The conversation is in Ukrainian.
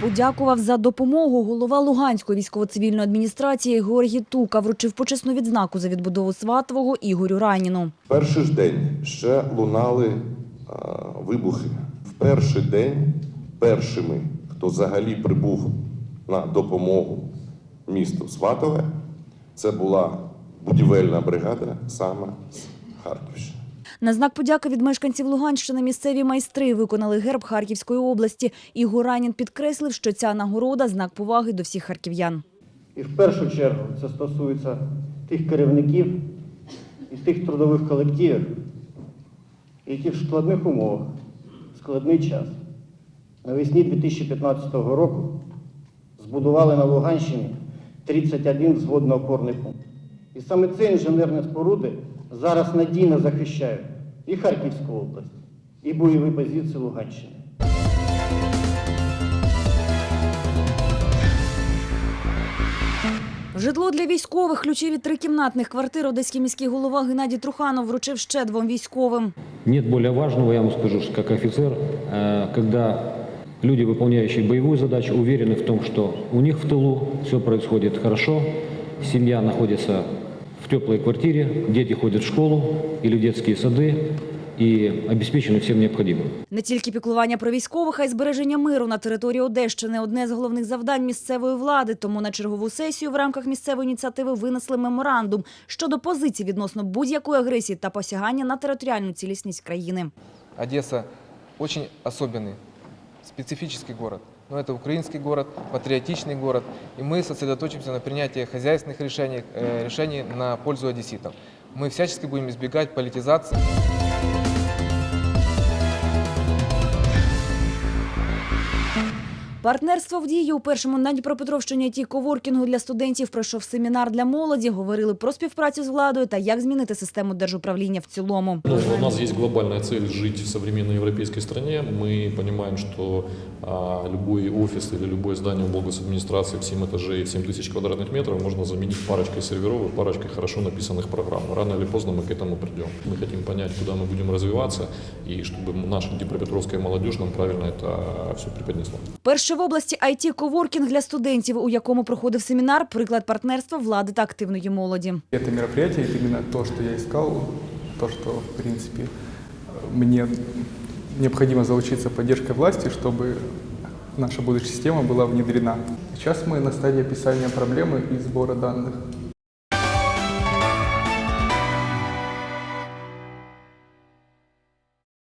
Подякував за допомогу голова Луганської військово-цивільної адміністрації Георгій Тука вручив почесну відзнаку за відбудову Сватового Ігорю Раніну. Перший ж день ще лунали а, вибухи. В перший день першими, хто взагалі прибув на допомогу місту Сватове, це була будівельна бригада саме з Харківщини. На знак подяки від мешканців Луганщини місцеві майстри виконали герб Харківської області. Ігор Ранін підкреслив, що ця нагорода – знак поваги до всіх харків'ян. І в першу чергу це стосується тих керівників і тих трудових колективів, які в складних умовах, в складний час, навесні 2015 року збудували на Луганщині 31 взводно-опорний пункт. І саме ці інженерні споруди зараз надійно захищають і Харківську область, і бойові позиції Луганщини. Житло для військових, ключі від трикімнатних квартир одеський міський голова Геннадій Труханов вручив ще двом військовим. Нет более важного, я вам скажу, что как офицер, э, когда люди, выполняющие боевую задачу, уверены в том, что у них в тылу все происходит хорошо, семья находится в теплой квартире, дети ходят в школу или в детские сады и обеспечены всем необходимым. Не тільки піклування про військових, а й збереження миру на території Одещини – одне з головних завдань місцевої влади. Тому на чергову сесію в рамках місцевої ініціативи винесли меморандум щодо позицій відносно будь-якої агресії та посягання на територіальну цілісність країни. Одесса очень особенный, специфический город. Но это украинский город, патриотичный город, и мы сосредоточимся на принятии хозяйственных решений, э, решений на пользу одесситов. Мы всячески будем избегать политизации. Партнерство в дії у першому на Дніпропетровщині ІТ коворкінгу для студентів пройшов семінар для молоді. Говорили про співпрацю з владою та як змінити систему держуправління в цілому. Ну, у нас есть глобальная цель жить в современной европейской стране. Мы понимаем, что а, любой офис или любое здание в администрации в 7 этажей, в 7 тысяч квадратных метров можно заменить парочкой серверов и парочкой хорошо написанных программ. Рано или поздно мы к этому придем. Мы хотим понять, куда мы будем развиваться, и чтобы наша днепропетровская молодежь нам правильно это все преподнесла. Перший в області it коворкінг для студентів, у якому проходив семінар, приклад партнерства влади та активної молоді. Это мероприятие, это именно то, что я искал, то, что, в принципе, мне необходимо заручиться поддержкой власти, чтобы наша будущая система была внедрена. Сейчас мы на стадии описания проблемы и сбора данных.